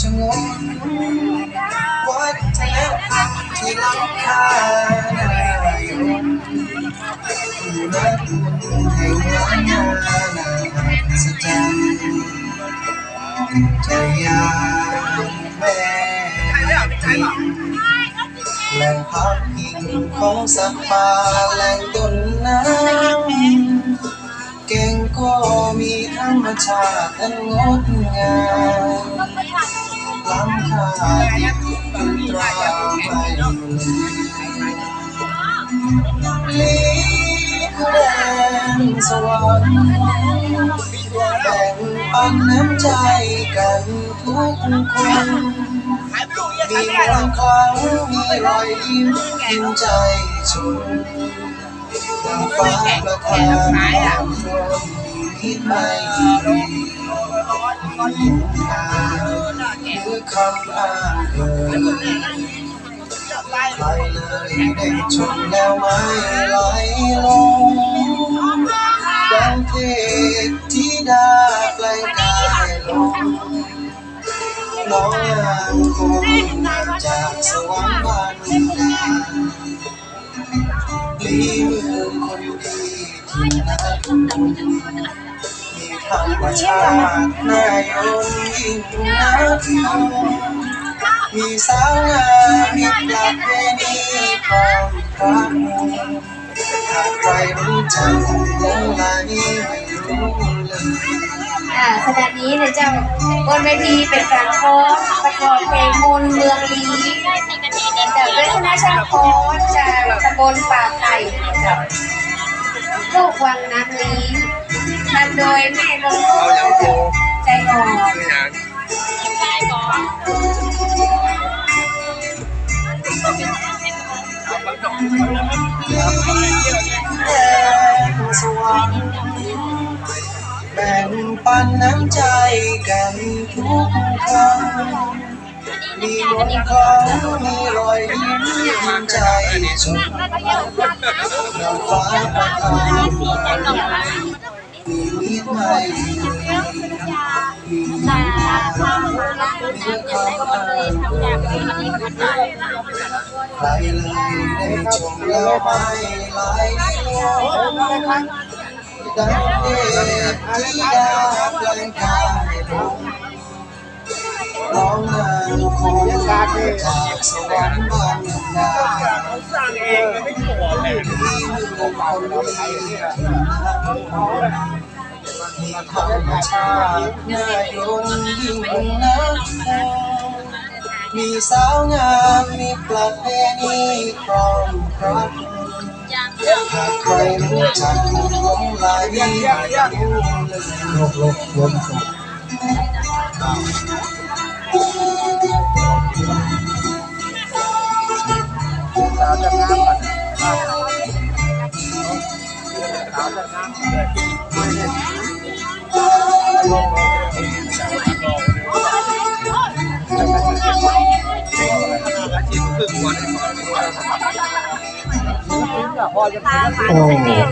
ชงนวัฒนธรรมที่ล้ำค่านายนผู้รักคุณแห่งล้านนานาสจันจะยามแม่พิมแหล่งพักพิงของสัตว์ป่าแหล่งต้นน้ำเก่งก็มีธ รมชาติอันงดงามล้ำค่าที่คุณตราไม่ลีคือแดนสวรรค์แบ่งปันน้ำใจกันทุกคนมีรักเขามีรอยยิ้มกินใจชุนนางฟ้าประทาน ความชมคิดไม่ดีคือคำอ้างเกินใครเลยได้ชมแล้วไม่ไหลลงดังเทพธิดาแปลงกายลงน้องนางคงมาจากสวรรค์บ้านดาลีมือคนดีที่นัก มีธรรมชาตินายนยิ่งนักมีสาวงามมีประเพณีความรักหากใครรู้จักหลงไหลไม่รู้เลยอ่าขณะนี้เนี่ยเจ้าบนเวทีเป็นการโค้ดประกอบเพลงมนเมืองลีจากด้วยคณะช่าโค้ดจากตำบลป่าไผ่ลูกวังน้ำลี นำโดยแม่ลงใจอ่อนแดงสวรรค์แบ่งปันน้ำใจกันทุกครั้งมีมนต์เขามีรอยยิ้มใจชมนางฟ้าประทาน ใครเลยได้ชมแล้วไม่ไหลลงดังเทพธิดาแปลงกายลงร้องนางคงจากสวรรค์บ้านนาสร้างเองไม่ขอเลยที่มือคนดี มีธรรมชาติน่ายนยิ่งนักมีสาวงามมีประเพณีครองรักหากใครรู้จักหลงไหลไม่รู้เลยโลกโลกลมสุขสาวจะงามก่อนสาวจะงามเลย โอ้